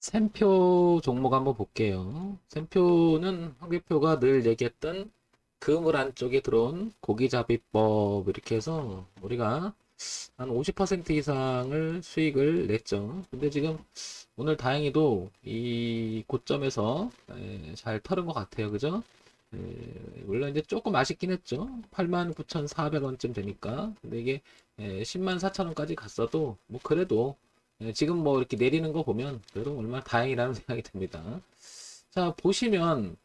샘표 종목 한번 볼게요. 샘표는 황대표가 늘 얘기했던 그물 안쪽에 들어온 고기잡이법 이렇게 해서 우리가 한 50% 이상을 수익을 냈죠. 근데 지금 오늘 다행히도 이 고점에서 에, 잘 털은 것 같아요. 그죠? 에, 물론 이제 조금 아쉽긴 했죠. 89,400원쯤 되니까. 근데 이게 에, 104,000원까지 갔어도 뭐 그래도 예, 지금 뭐 이렇게 내리는 거 보면 그래도 얼마나 다행이라는 생각이 듭니다. 자, 보시면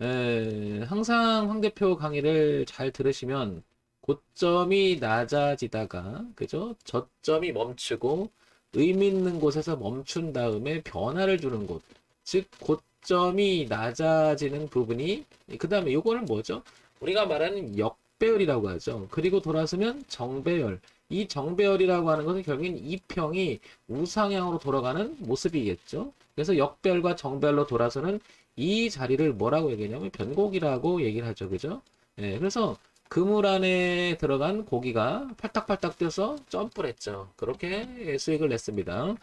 에, 항상 황 대표 강의를 잘 들으시면 고점이 낮아지다가 그죠? 저점이 멈추고 의미 있는 곳에서 멈춘 다음에 변화를 주는 곳. 즉 고점이 낮아지는 부분이 그 다음에 요거는 뭐죠? 우리가 말하는 역배열이라고 하죠. 그리고 돌아서면 정배열. 이 정배열이라고 하는 것은 결국엔 이평이 우상향으로 돌아가는 모습이겠죠. 그래서 역별과 정별로 돌아서는 이 자리를 뭐라고 얘기하냐면 변곡이라고 얘기를 하죠. 그죠? 예, 그래서 그물 안에 들어간 고기가 팔딱팔딱 뛰어서 점프를 했죠. 그렇게 수익을 냈습니다.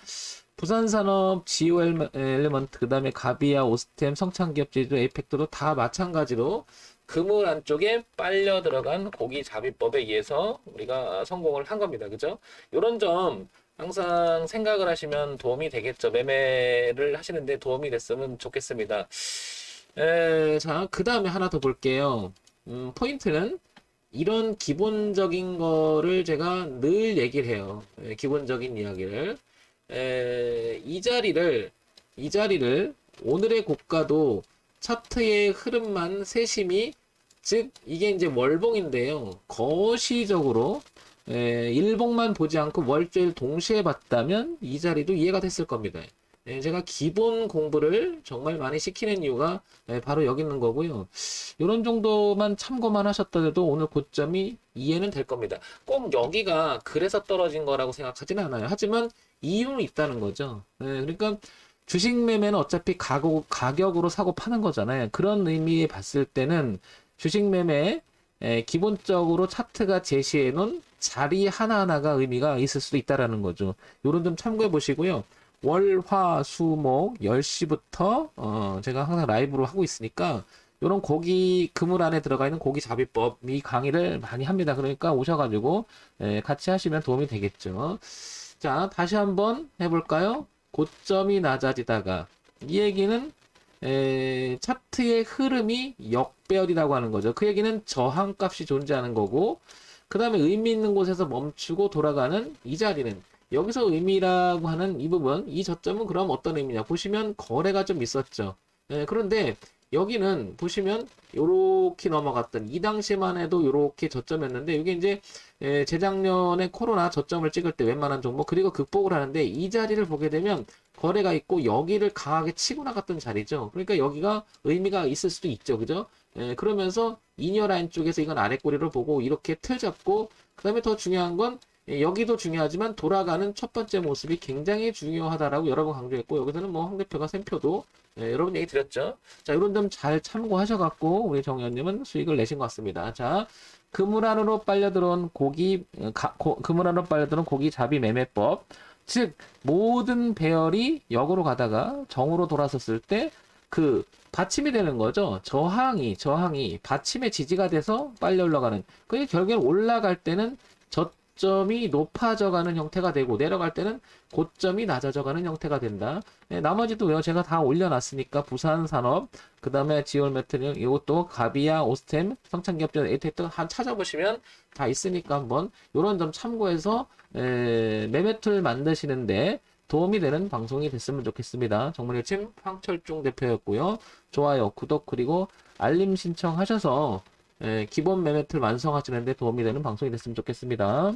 부산산업, 지오 엘리먼트, 그 다음에 가비아, 오스템, 성창기업, 제주, 에이펙트도 다 마찬가지로 그물 안쪽에 빨려 들어간 고기 잡이법에 의해서 우리가 성공을 한 겁니다. 그죠? 요런 점 항상 생각을 하시면 도움이 되겠죠. 매매를 하시는데 도움이 됐으면 좋겠습니다. 에, 자, 그 다음에 하나 더 볼게요. 음, 포인트는 이런 기본적인 거를 제가 늘 얘기를 해요. 에, 기본적인 이야기를. 에, 이 자리를, 이 자리를 오늘의 고가도 차트의 흐름만 세심히 즉 이게 이제 월봉인데요. 거시적으로 에, 일봉만 보지 않고 월주일 동시에 봤다면 이 자리도 이해가 됐을 겁니다. 예, 제가 기본 공부를 정말 많이 시키는 이유가 예, 바로 여기 있는 거고요. 이런 정도만 참고만 하셨더라도 오늘 고점이 이해는 될 겁니다. 꼭 여기가 그래서 떨어진 거라고 생각하지는 않아요. 하지만 이유는 있다는 거죠. 예, 그러니까 주식 매매는 어차피 가고, 가격으로 사고 파는 거잖아요. 그런 의미에 봤을 때는 주식 매매 에, 기본적으로 차트가 제시해 놓은 자리 하나하나가 의미가 있을 수도 있다라는 거죠. 요런 좀 참고해 보시고요. 월, 화, 수, 목 10시부터 어, 제가 항상 라이브로 하고 있으니까 요런 고기 그물 안에 들어가 있는 고기 잡이법 이 강의를 많이 합니다. 그러니까 오셔가지고 에, 같이 하시면 도움이 되겠죠. 자, 다시 한번 해볼까요? 고점이 낮아지다가 이 얘기는 에, 차트의 흐름이 역배열이라고 하는 거죠. 그 얘기는 저항값이 존재하는 거고, 그 다음에 의미 있는 곳에서 멈추고 돌아가는 이 자리는 여기서 의미라고 하는 이 부분, 이 저점은 그럼 어떤 의미냐? 보시면 거래가 좀 있었죠. 에, 그런데 여기는 보시면 요렇게 넘어갔던 이 당시만 해도 요렇게 저점이었는데 이게 이제 에, 재작년에 코로나 저점을 찍을 때 웬만한 종목 그리고 극복을 하는데 이 자리를 보게 되면 거래가 있고 여기를 강하게 치고 나갔던 자리죠. 그러니까 여기가 의미가 있을 수도 있죠. 그죠? 에, 그러면서 이니어 라인 쪽에서 이건 아래 꼬리를 보고 이렇게 틀 잡고 그 다음에 더 중요한 건 예, 여기도 중요하지만 돌아가는 첫 번째 모습이 굉장히 중요하다라고 여러 번 강조했고 여기서는 뭐 황 대표가 샘표도 예, 여러분 얘기 드렸죠. 자 이런 점 잘 참고하셔갖고 우리 정 의원님은 수익을 내신 것 같습니다. 자 그물 안으로 빨려 들어온 고기 어, 가, 고, 그물 안으로 빨려 들어온 고기 잡이 매매법 즉 모든 배열이 역으로 가다가 정으로 돌아섰을 때 그 받침이 되는 거죠. 저항이 저항이 받침의 지지가 돼서 빨려 올라가는. 그게 결국엔 올라갈 때는 저점이 높아져가는 형태가 되고 내려갈 때는 고점이 낮아져가는 형태가 된다. 예, 나머지도 제가 다 올려놨으니까 부산 산업 그 다음에 지올 매트링 이것도 가비아 오스템 성창기업전 에이텍트 한 찾아보시면 다 있으니까 한번 이런 점 참고해서 에, 매매툴 만드시는데 도움이 되는 방송이 됐으면 좋겠습니다. 정문일침 황철중 대표였고요. 좋아요, 구독 그리고 알림 신청하셔서 에, 기본 매매툴 완성하시는데 도움이 되는 방송이 됐으면 좋겠습니다.